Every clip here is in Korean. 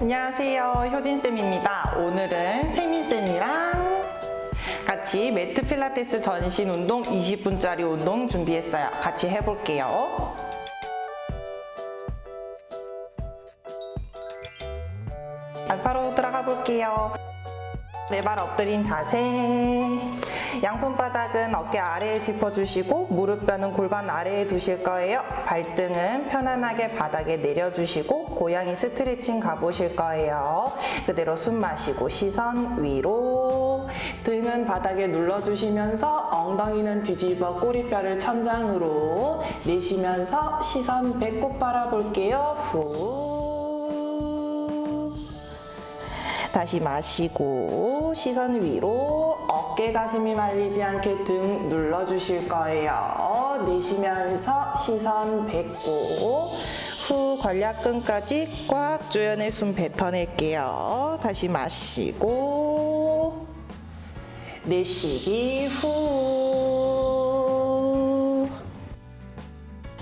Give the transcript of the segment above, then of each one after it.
안녕하세요. 효진쌤입니다. 오늘은 세민쌤이랑 같이 매트 필라테스 전신 운동 20분짜리 운동 준비했어요. 같이 해볼게요. 알파로 들어가 볼게요. 네 발 엎드린 자세. 양손바닥은 어깨 아래에 짚어주시고 무릎뼈는 골반 아래에 두실 거예요. 발등은 편안하게 바닥에 내려주시고 고양이 스트레칭 가보실 거예요. 그대로 숨 마시고 시선 위로. 등은 바닥에 눌러주시면서 엉덩이는 뒤집어 꼬리뼈를 천장으로 내쉬면서 시선 배꼽 바라볼게요. 후. 다시 마시고 시선 위로 어깨 가슴이 말리지 않게 등 눌러주실 거예요. 내쉬면서 시선 뱉고 후 관략근까지 꽉 조여내 숨 뱉어낼게요. 다시 마시고 내쉬기 후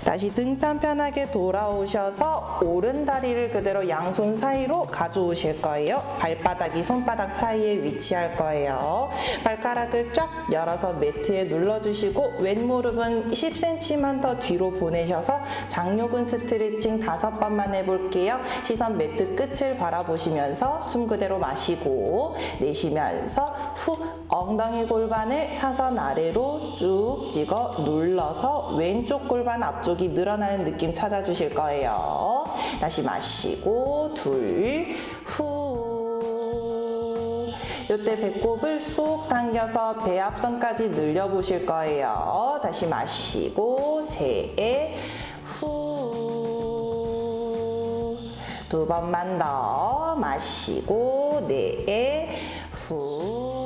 다시 등 편편하게 돌아오셔서 오른 다리를 그대로 양손 사이로 가져오실 거예요. 발바닥이 손바닥 사이에 위치할 거예요. 발가락을 쫙 열어서 매트에 눌러주시고 왼무릎은 10cm만 더 뒤로 보내셔서 장요근 스트레칭 다섯 번만 해볼게요. 시선 매트 끝을 바라보시면서 숨 그대로 마시고 내쉬면서 후 엉덩이 골반을 사선 아래로 쭉 찍어 눌러서 왼쪽 골반 앞쪽 이 늘어나는 느낌 찾아주실 거예요. 다시 마시고 둘, 후. 이때 배꼽을 쏙 당겨서 배 앞선까지 늘려보실 거예요. 다시 마시고 셋, 후. 두 번만 더 마시고 넷, 후.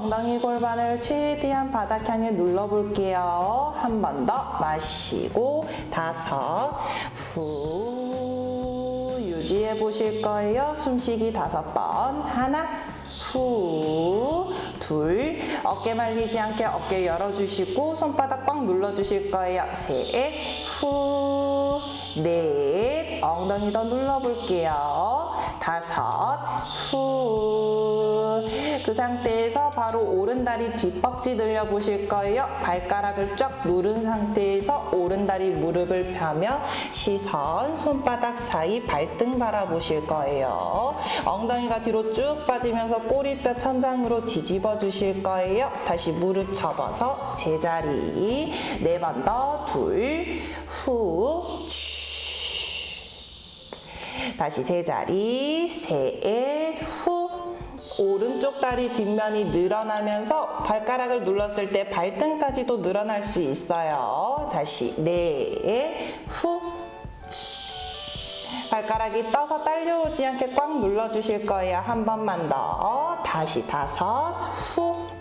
엉덩이 골반을 최대한 바닥 향해 눌러볼게요. 한 번 더 마시고 다섯, 후. 유지해 보실 거예요. 숨쉬기 다섯 번. 하나, 후, 둘, 어깨 말리지 않게 어깨 열어주시고 손바닥 꽉 눌러주실 거예요. 셋, 후, 넷, 엉덩이 더 눌러볼게요. 다섯, 후. 그 상태에서 바로 오른다리 뒷벅지 늘려보실 거예요. 발가락을 쫙 누른 상태에서 오른다리 무릎을 펴며 시선, 손바닥 사이 발등 바라보실 거예요. 엉덩이가 뒤로 쭉 빠지면서 꼬리뼈 천장으로 뒤집어 주실 거예요. 다시 무릎 접어서 제자리. 네 번 더, 둘, 후, 다시 제자리 셋, 후 오른쪽 다리 뒷면이 늘어나면서 발가락을 눌렀을 때 발등까지도 늘어날 수 있어요. 다시 넷, 후 발가락이 떠서 딸려오지 않게 꽉 눌러주실 거예요. 한 번만 더. 다시 다섯, 후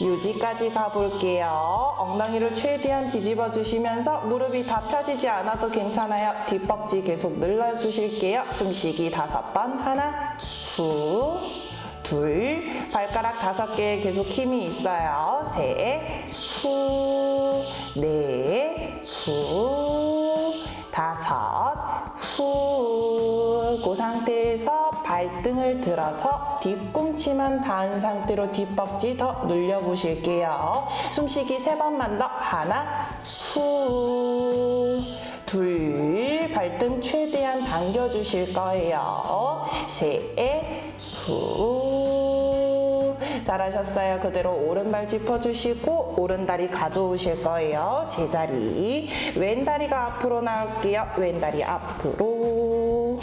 유지까지 가볼게요. 엉덩이를 최대한 뒤집어 주시면서 무릎이 다 펴지지 않아도 괜찮아요. 뒷벅지 계속 늘려주실게요. 숨쉬기 다섯 번. 하나, 후, 둘, 발가락 다섯 개에 계속 힘이 있어요. 셋, 후, 넷, 후, 다섯, 후. 그 상태에서 발등을 들어서 뒤꿈치만 닿은 상태로 뒷벅지 더 눌려보실게요. 숨쉬기 세 번만 더. 하나, 후, 둘, 발등 최대한 당겨주실 거예요. 셋, 후. 잘하셨어요. 그대로 오른발 짚어주시고 오른다리 가져오실 거예요. 제자리. 왼다리가 앞으로 나올게요. 왼다리 앞으로.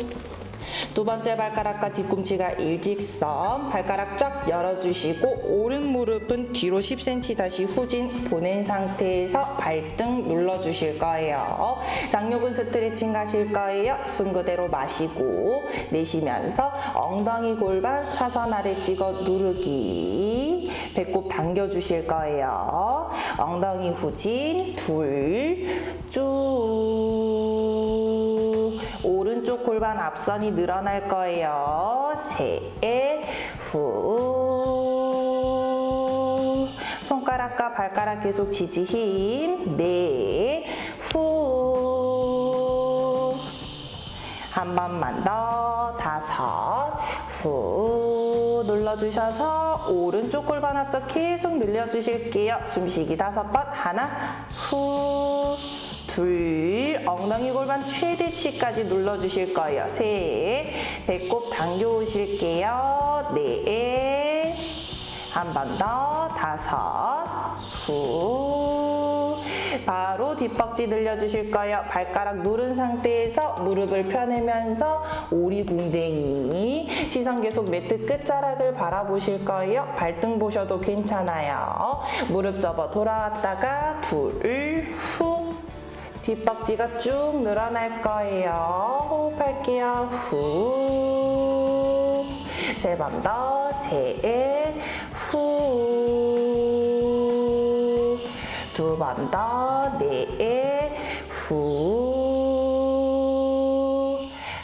두 번째 발가락과 뒤꿈치가 일직선, 발가락 쫙 열어주시고 오른 무릎은 뒤로 10cm 다시 후진 보낸 상태에서 발등 눌러주실 거예요. 장요근 스트레칭 가실 거예요. 숨 그대로 마시고 내쉬면서 엉덩이 골반 사선 아래 찍어 누르기 배꼽 당겨주실 거예요. 엉덩이 후진 둘쭉 왼쪽 골반 앞선이 늘어날 거예요. 셋, 후. 손가락과 발가락 계속 지지 힘. 네, 후. 한 번만 더. 다섯, 후. 눌러주셔서 오른쪽 골반 앞서 계속 늘려주실게요. 숨쉬기 다섯 번. 하나, 후. 둘 엉덩이 골반 최대치까지 눌러주실 거예요. 셋 배꼽 당겨오실게요. 넷 한 번 더 다섯 후 바로 뒷벅지 늘려주실 거예요. 발가락 누른 상태에서 무릎을 펴내면서 오리궁뎅이 시선 계속 매트 끝자락을 바라보실 거예요. 발등 보셔도 괜찮아요. 무릎 접어 돌아왔다가 둘 후 뒷벅지가 쭉 늘어날 거예요. 호흡할게요. 후. 세 번 더. 셋. 후. 두 번 더. 넷. 후.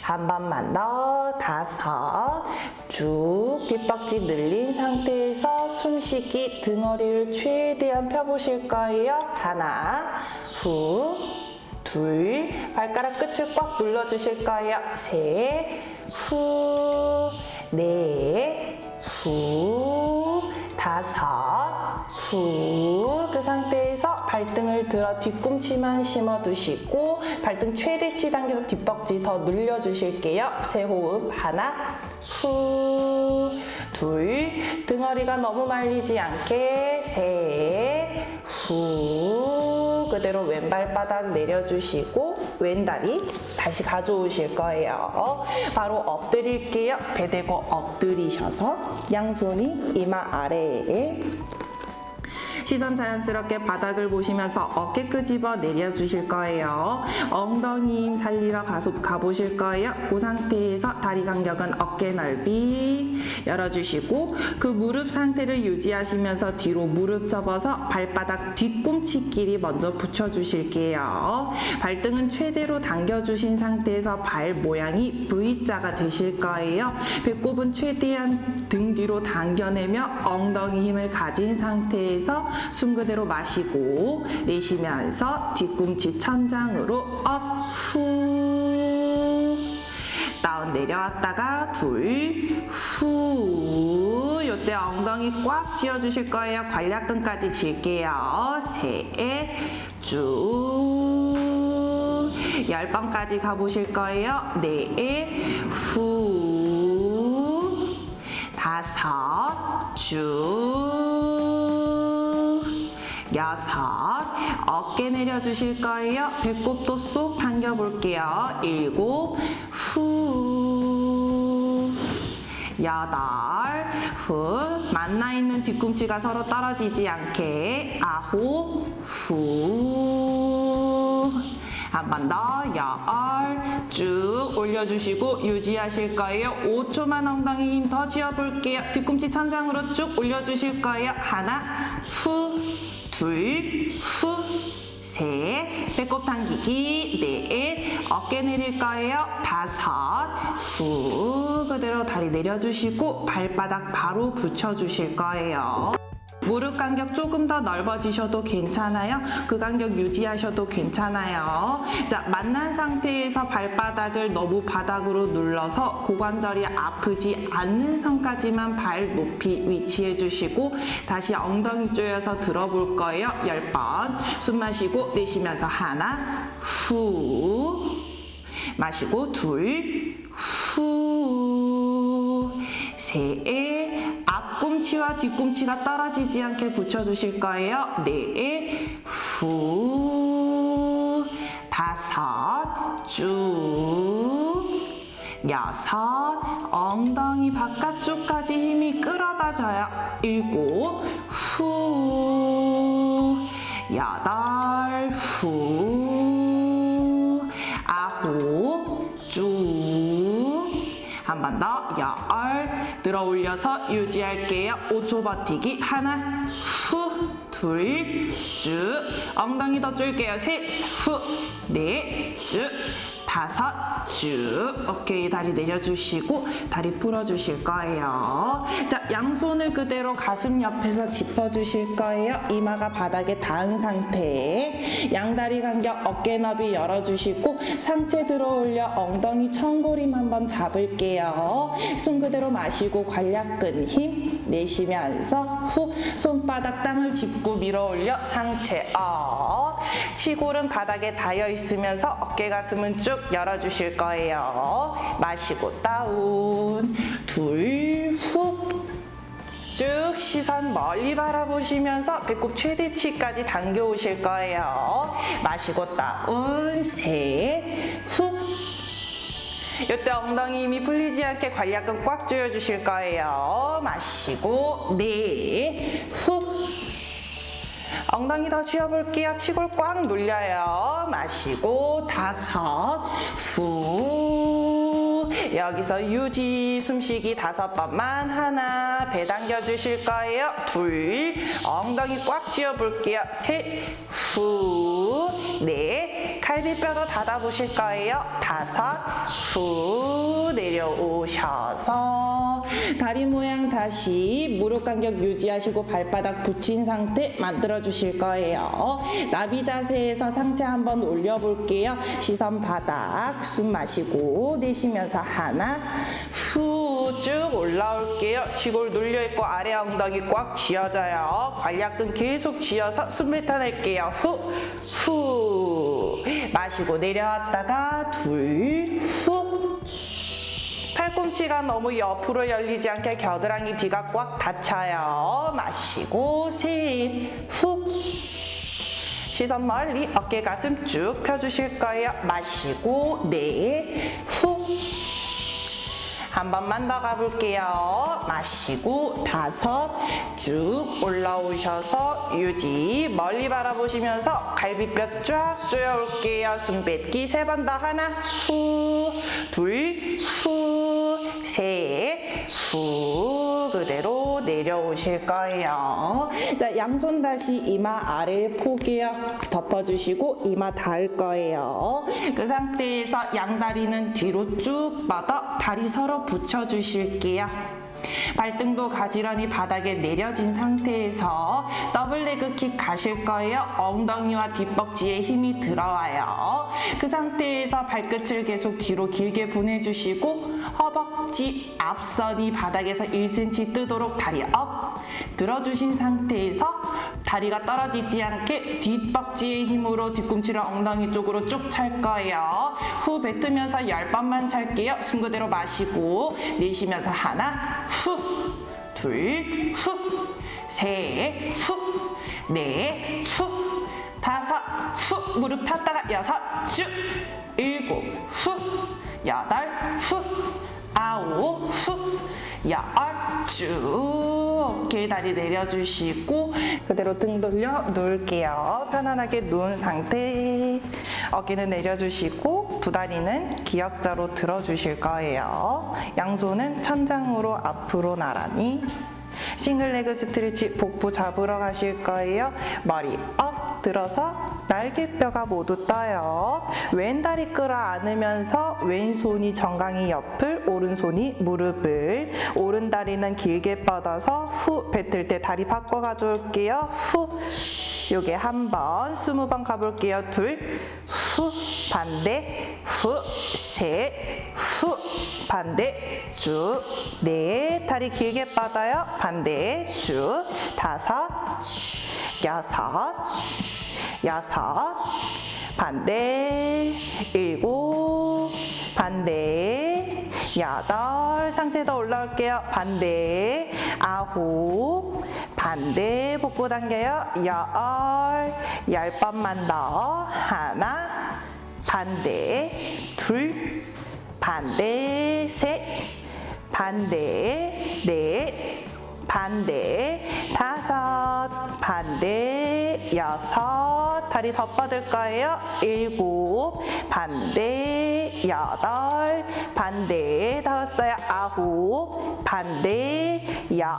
한 번만 더. 다섯. 쭉 뒷벅지 늘린 상태에서 숨쉬기 등허리를 최대한 펴보실 거예요. 하나, 후, 둘, 발가락 끝을 꽉 눌러주실 거예요. 셋, 후, 넷, 후, 다섯, 후. 그 상태에서 발등을 들어 뒤꿈치만 심어두시고 발등 최대치 당겨서 뒷벅지 더 늘려주실게요. 세 호흡 하나, 후, 둘, 등허리가 너무 말리지 않게. 셋, 후. 그대로 왼발바닥 내려주시고 왼다리 다시 가져오실 거예요. 바로 엎드릴게요. 배 대고 엎드리셔서 양손이 이마 아래에 시선 자연스럽게 바닥을 보시면서 어깨 끄집어 내려주실 거예요. 엉덩이 힘 살리러 가보실 거예요. 그 상태에서 다리 간격은 어깨 넓이 열어주시고 그 무릎 상태를 유지하시면서 뒤로 무릎 접어서 발바닥 뒤꿈치끼리 먼저 붙여주실게요. 발등은 최대로 당겨주신 상태에서 발 모양이 V자가 되실 거예요. 배꼽은 최대한 등 뒤로 당겨내며 엉덩이 힘을 가진 상태에서 숨 그대로 마시고 내쉬면서 뒤꿈치 천장으로 업, 후. 다운 내려왔다가 둘, 후. 요때 엉덩이 꽉 쥐어주실 거예요. 관략근까지 질게요. 셋, 쭉. 열 번까지 가보실 거예요. 넷, 후. 다섯, 쭉. 여섯, 어깨 내려주실 거예요. 배꼽도 쏙 당겨볼게요. 일곱, 후. 여덟, 후. 만나 있는 뒤꿈치가 서로 떨어지지 않게. 아홉, 후. 한 번 더, 열, 쭉 올려주시고 유지하실 거예요. 5초만 엉덩이 힘 더 쥐어볼게요. 뒤꿈치 천장으로 쭉 올려주실 거예요. 하나, 후, 둘, 후, 셋, 배꼽 당기기, 넷, 어깨 내릴 거예요. 다섯, 후, 그대로 다리 내려주시고 발바닥 바로 붙여주실 거예요. 무릎 간격 조금 더 넓어지셔도 괜찮아요. 그 간격 유지하셔도 괜찮아요. 자, 만난 상태에서 발바닥을 너무 바닥으로 눌러서 고관절이 아프지 않는 선까지만 발 높이 위치해 주시고 다시 엉덩이 조여서 들어볼 거예요. 10번. 숨 마시고 내쉬면서 하나, 후. 마시고 둘, 후. 셋, 앞꿈치와 뒤꿈치가 떨어지지 않게 붙여주실 거예요. 넷, 후. 다섯, 쭉. 여섯, 엉덩이 바깥쪽까지 힘이 끌어다져요. 일곱, 후. 여덟, 후. 아홉, 쭉. 한 번 더, 열. 들어 올려서 유지할게요. 5초 버티기. 하나, 후, 둘, 쭉. 엉덩이 더 줄게요. 셋, 후, 넷, 쭉. 다섯 쭉 어깨 다리 내려주시고 다리 풀어주실 거예요. 자 양손을 그대로 가슴 옆에서 짚어주실 거예요. 이마가 바닥에 닿은 상태. 양다리 간격 어깨 너비 열어주시고 상체 들어 올려 엉덩이 청고림 한번 잡을게요. 손 그대로 마시고 관략근 힘 내쉬면서 후 손바닥 땅을 짚고 밀어 올려 상체 업. 치골은 바닥에 닿여 있으면서 어깨 가슴은 쭉 열어주실 거예요. 마시고 다운 둘 후. 쭉 시선 멀리 바라보시면서 배꼽 최대치까지 당겨 오실 거예요. 마시고 다운 셋 후. 이때 엉덩이 힘이 풀리지 않게 관략근 꽉 조여주실 거예요. 마시고 네 후. 엉덩이 더 쥐어볼게요. 치골 꽉 눌려요. 마시고 다섯 후 여기서 유지 숨쉬기 다섯 번만 하나 배 당겨 주실 거예요. 둘 엉덩이 꽉 쥐어볼게요. 셋후넷 갈비뼈도 닫아 보실 거예요. 다섯 후 내려오셔서 다리 모양 다시 무릎 간격 유지하시고 발바닥 붙인 상태 만들어 주실 거예요. 나비 자세에서 상체 한번 올려 볼게요. 시선 바닥 숨 마시고 내쉬면서 하나 후 쭉 올라올게요. 지골 눌려 있고 아래 엉덩이 꽉 쥐어져요. 관략근 계속 쥐어서 숨 뱉어낼게요. 후 후. 마시고 내려왔다가 둘 후. 팔꿈치가 너무 옆으로 열리지 않게 겨드랑이 뒤가 꽉 닫혀요. 마시고 셋, 후. 시선 멀리 어깨 가슴 쭉 펴주실 거예요. 마시고 넷, 후. 한 번만 더 가볼게요. 마시고 다섯 쭉 올라오셔서 유지 멀리 바라보시면서 갈비뼈 쫙 조여올게요. 숨 뱉기 세 번 더 하나 후둘후 셋후 그대로 내려오실 거예요. 자 양손 다시 이마 아래 포개어 덮어주시고 이마 닿을 거예요. 그 상태에서 양다리는 뒤로 쭉 뻗어 다리 서로 붙여주실게요. 발등도 가지런히 바닥에 내려진 상태에서 더블 레그 킥 가실 거예요. 엉덩이와 뒷벅지에 힘이 들어와요. 그 상태에서 발끝을 계속 뒤로 길게 보내주시고 허벅지 앞선이 바닥에서 1cm 뜨도록 다리 업 들어주신 상태에서 다리가 떨어지지 않게 뒷벅지의 힘으로 뒤꿈치를 엉덩이 쪽으로 쭉 찰 거예요. 후 뱉으면서 10번만 찰게요. 숨 그대로 마시고 내쉬면서 하나 후 둘, 후, 셋, 후, 넷, 후, 다섯, 후, 무릎 폈다가 여섯, 쭉, 일곱, 후, 여덟, 후, 아홉, 후, 열, 쭉. 어깨 다리 내려주시고 그대로 등 돌려 누울게요. 편안하게 누운 상태. 어깨는 내려주시고 두 다리는 기역자로 들어주실 거예요. 양손은 천장으로 앞으로 나란히 싱글레그 스트레치 복부 잡으러 가실 거예요. 머리 업 들어서 날개뼈가 모두 떠요. 왼다리 끌어 안으면서 왼손이 정강이 옆을 오른손이 무릎을. 오른다리는 길게 뻗어서 후 뱉을 때 다리 바꿔 가져올게요. 후. 요게 한 번, 스무 번 가볼게요. 둘, 후, 반대, 후, 셋, 후, 반대, 쭉, 넷, 다리 길게 뻗어요. 반대, 쭉, 다섯, 여섯, 여섯, 반대, 일곱, 반대, 여덟, 상체 더 올라올게요. 반대, 아홉, 반대, 복부 당겨요. 열, 열 번만 더. 하나, 반대, 둘, 반대, 셋, 반대, 넷, 반대 다섯 반대 여섯 다리 더 뻗을 거예요? 일곱 반대 여덟 반대 더 써요 아홉 반대 열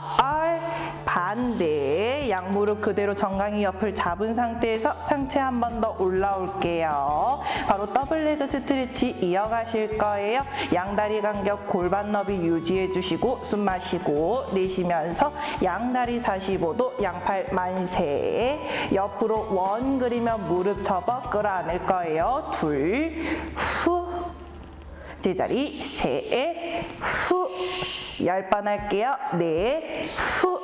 반대. 양무릎 그대로 정강이 옆을 잡은 상태에서 상체 한 번 더 올라올게요. 바로 더블 레그 스트레치 이어가실 거예요. 양다리 간격 골반 너비 유지해 주시고 숨 마시고 내쉬면서 양다리 45도 양팔 만세. 옆으로 원 그 리며 무릎 접어 끌어안을 거예요. 둘 후. 제자리 셋, 후, 열 번 할게요. 넷, 후,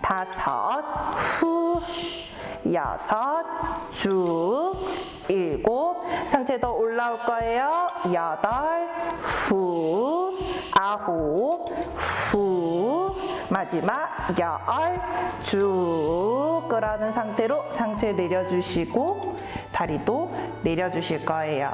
다섯, 후, 여섯, 쭉, 일곱, 상체 더 올라올 거예요. 여덟, 후, 아홉, 후, 마지막 열, 쭉 끌어는 상태로 상체 내려주시고 다리도 내려주실 거예요.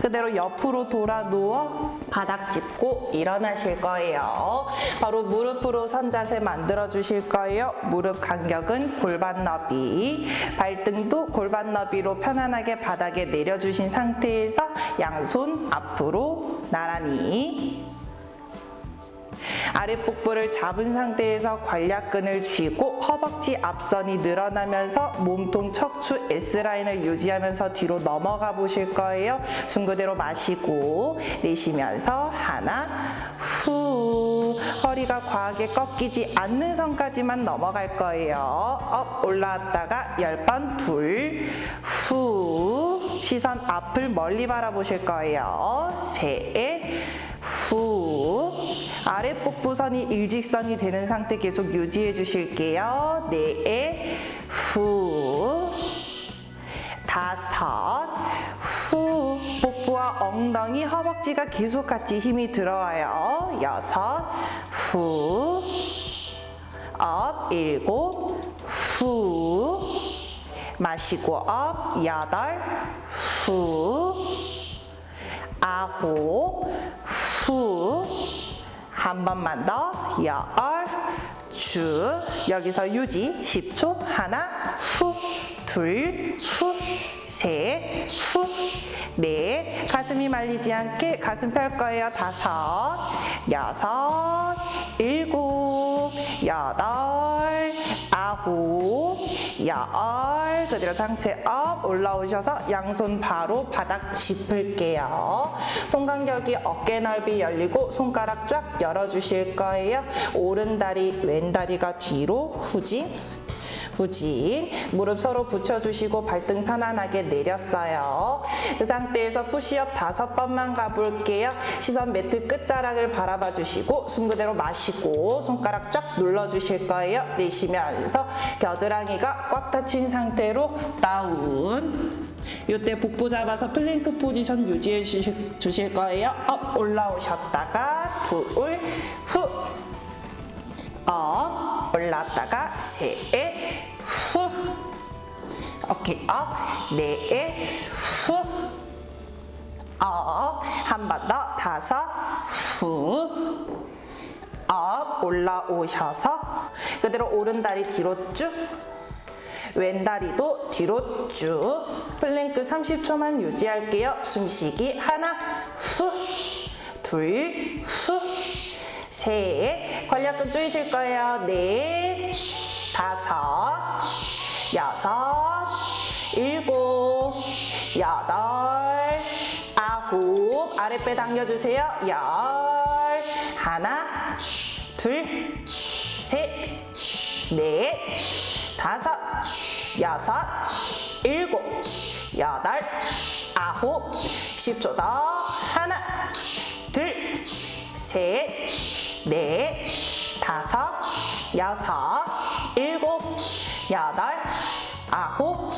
그대로 옆으로 돌아 누워 바닥 짚고 일어나실 거예요. 바로 무릎으로 선자세 만들어 주실 거예요. 무릎 간격은 골반 너비, 발등도 골반 너비로 편안하게 바닥에 내려주신 상태에서 양손 앞으로 나란히 아랫복부를 잡은 상태에서 관략근을 쥐고 허벅지 앞선이 늘어나면서 몸통 척추 S라인을 유지하면서 뒤로 넘어가 보실 거예요. 숨 그대로 마시고 내쉬면서 하나 후 허리가 과하게 꺾이지 않는 선까지만 넘어갈 거예요. 업 올라왔다가 열 번 둘후 시선 앞을 멀리 바라보실 거예요. 셋 후 아랫복부선이 일직선이 되는 상태 계속 유지해 주실게요. 네, 후, 다섯, 후, 복부와 엉덩이, 허벅지가 계속 같이 힘이 들어와요. 여섯, 후, 업, 일곱, 후, 마시고 업, 여덟, 후, 아홉, 후, 한 번만 더, 열, 쭉, 여기서 유지, 10초, 하나, 후, 둘, 후, 셋, 후, 넷, 가슴이 말리지 않게 가슴 펼 거예요, 다섯, 여섯, 일곱, 여덟, 아홉, 열, 그대로 상체 업 올라오셔서 양손 바로 바닥 짚을게요. 손 간격이 어깨 넓이 열리고 손가락 쫙 열어주실 거예요. 오른 다리, 왼 다리가 뒤로 후진. 후진. 무릎 서로 붙여주시고 발등 편안하게 내렸어요. 그 상태에서 푸시업 다섯 번만 가볼게요. 시선 매트 끝자락을 바라봐 주시고 숨 그대로 마시고 손가락 쫙 눌러 주실 거예요. 내쉬면서 겨드랑이가 꽉 닫힌 상태로 다운. 이때 복부 잡아서 플랭크 포지션 유지해 주실, 주실 거예요. 업 올라오셨다가 둘 후. 업 올랐다가 셋, 후. 오케이 업, 넷, 후. 업, 한 번 더. 다섯, 후. 업, 올라오셔서 그대로 오른 다리 뒤로 쭉 왼다리도 뒤로 쭉. 플랭크 30초만 유지할게요. 숨쉬기 하나. 후둘후 셋, 관략근 조이실 거예요. 넷, 다섯, 여섯, 일곱, 여덟, 아홉, 아랫배 당겨주세요. 열, 하나, 둘, 셋, 넷, 다섯, 여섯, 일곱, 여덟, 아홉, 10초 더. 하나, 둘, 셋, 넷, 다섯, 여섯, 일곱, 여덟, 아홉,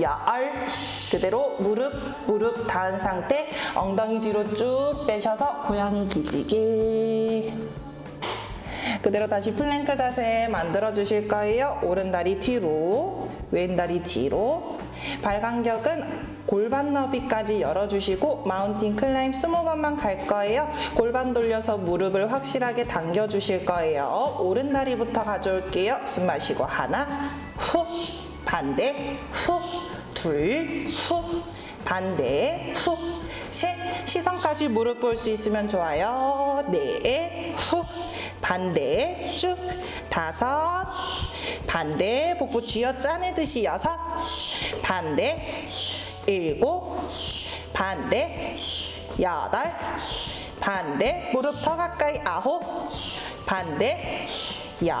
열. 그대로 무릎, 무릎 닿은 상태, 엉덩이 뒤로 쭉 빼셔서 고양이 기지개. 그대로 다시 플랭크 자세 만들어 주실 거예요. 오른 다리 뒤로, 왼 다리 뒤로. 발 간격은 골반 너비까지 열어주시고 마운틴 클라임 20번만 갈 거예요. 골반 돌려서 무릎을 확실하게 당겨주실 거예요. 오른 다리부터 가져올게요. 숨 마시고 하나, 후, 반대, 후, 둘, 후, 반대, 후, 셋. 시선까지 무릎 볼 수 있으면 좋아요. 넷, 후, 반대, 쭉, 다섯, 반대, 복부 쥐어 짜내듯이 여섯, 반대, 일곱, 반대, 여덟, 반대, 무릎 더 가까이 아홉, 반대, 열,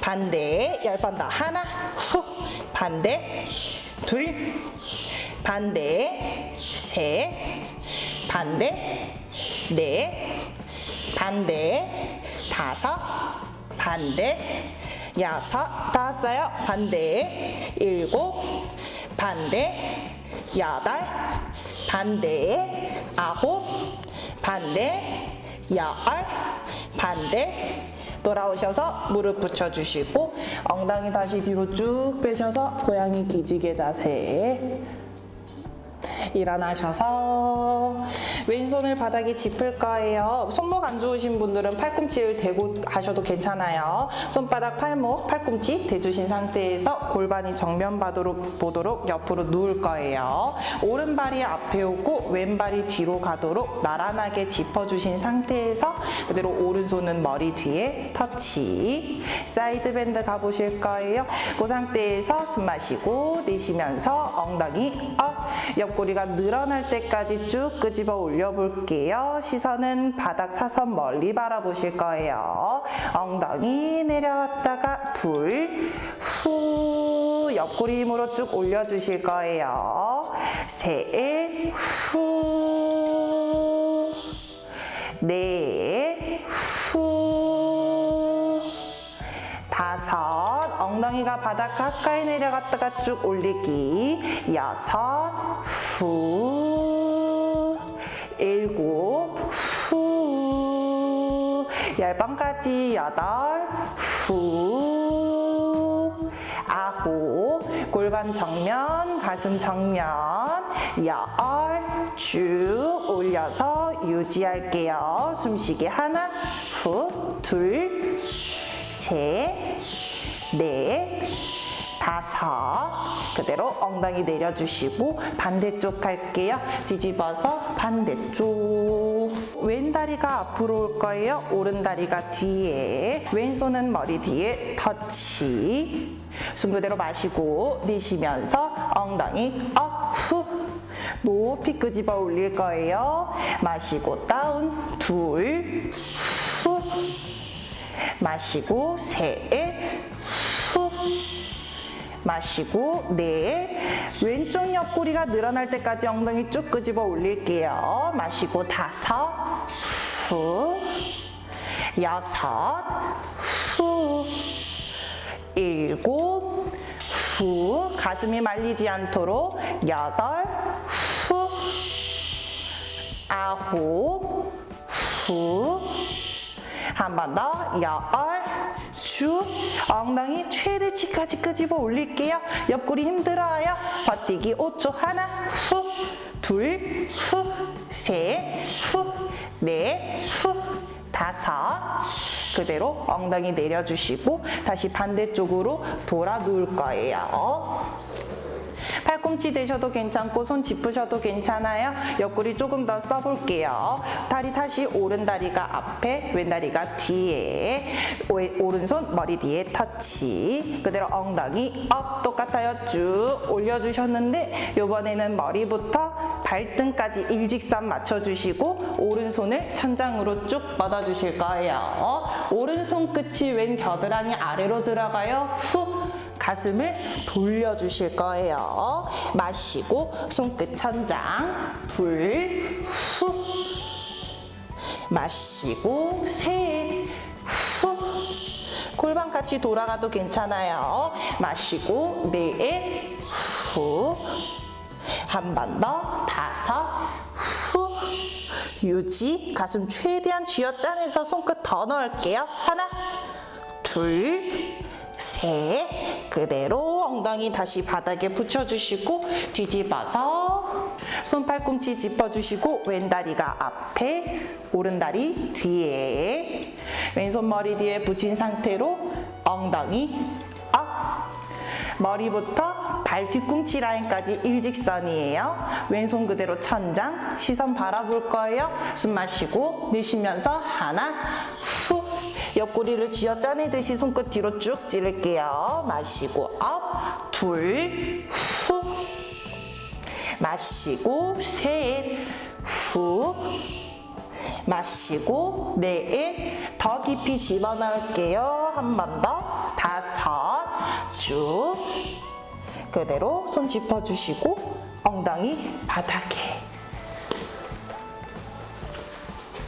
반대, 열 번 더 하나, 후, 반대, 둘, 반대, 셋, 반대, 넷, 반대, 다섯, 반대, 여섯, 다 왔어요. 반대, 일곱, 반대, 여덟, 반대, 아홉, 반대, 열, 반대, 돌아오셔서 무릎 붙여주시고 엉덩이 다시 뒤로 쭉 빼셔서 고양이 기지개 자세 일어나셔서 왼손을 바닥에 짚을 거예요. 손목 안 좋으신 분들은 팔꿈치를 대고 하셔도 괜찮아요. 손바닥, 팔목, 팔꿈치 대주신 상태에서 골반이 정면 보도록 옆으로 누울 거예요. 오른발이 앞에 오고 왼발이 뒤로 가도록 나란하게 짚어주신 상태에서 그대로 오른손은 머리 뒤에 터치. 사이드 밴드 가보실 거예요. 그 상태에서 숨 마시고 내쉬면서 엉덩이 업. 옆구리 가 늘어날 때까지 쭉 끄집어 올려 볼게요. 시선은 바닥 사선 멀리 바라보실 거예요. 엉덩이 내려왔다가 둘, 후, 옆구리 힘으로 쭉 올려주실 거예요. 셋, 후, 넷, 후, 다섯, 엉덩이가 바닥 가까이 내려갔다가 쭉 올리기. 여섯, 후, 일곱, 후, 열 번까지 여덟, 후, 아홉, 골반 정면, 가슴 정면, 열, 쭉 올려서 유지할게요. 숨쉬기 하나, 후, 둘, 셋, 넷, 다섯. 그대로 엉덩이 내려주시고 반대쪽 갈게요. 뒤집어서 반대쪽. 왼 다리가 앞으로 올 거예요. 오른 다리가 뒤에. 왼손은 머리 뒤에 터치. 숨 그대로 마시고 내쉬면서 엉덩이 업, 후. 높이 끄집어 올릴 거예요. 마시고 다운, 둘, 후. 마시고 셋, 후. 마시고 넷. 왼쪽 옆구리가 늘어날 때까지 엉덩이 쭉 끄집어 올릴게요. 마시고 다섯, 후. 여섯, 후. 일곱, 후. 가슴이 말리지 않도록 여덟, 후. 아홉, 후. 한 번 더, 열, 쭉. 엉덩이 최대치까지 끄집어 올릴게요. 옆구리 힘들어요. 버티기 5초. 하나, 후, 둘, 후, 셋, 후, 넷, 후, 다섯. 그대로 엉덩이 내려주시고 다시 반대쪽으로 돌아 누울 거예요. 팔꿈치 대셔도 괜찮고 손 짚으셔도 괜찮아요. 옆구리 조금 더 써볼게요. 다리 다시 오른 다리가 앞에, 왼 다리가 뒤에. 오- 오른손 머리 뒤에 터치. 그대로 엉덩이 업 똑같아요. 쭉 올려주셨는데 이번에는 머리부터 발등까지 일직선 맞춰주시고 오른손을 천장으로 쭉 뻗어주실 거예요. 오른손 끝이 왼 겨드랑이 아래로 들어가요. 후. 가슴을 돌려주실 거예요. 마시고 손끝 천장 둘 후. 마시고 셋 후. 골반 같이 돌아가도 괜찮아요. 마시고 넷 후. 한 번 더 다섯 후. 유지 가슴 최대한 쥐어짜내서 손끝 더 넣을게요. 하나 둘 셋 그대로 엉덩이 다시 바닥에 붙여주시고 뒤집어서 손 팔꿈치 짚어주시고 왼다리가 앞에 오른다리 뒤에 왼손 머리 뒤에 붙인 상태로 엉덩이 업 머리부터 발 뒤꿈치 라인까지 일직선이에요. 왼손 그대로 천장, 시선 바라볼 거예요. 숨 마시고 내쉬면서 하나, 후. 옆구리를 쥐어 짜내듯이 손끝 뒤로 쭉 찌를게요. 마시고 업, 둘, 후. 마시고 셋, 후. 마시고 넷, 더 깊이 집어넣을게요. 한 번 더, 다섯, 쭉. 그대로 손 짚어주시고 엉덩이 바닥에.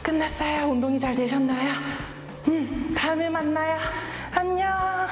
끝났어요. 운동이 잘 되셨나요? 응, 다음에 만나요. 안녕.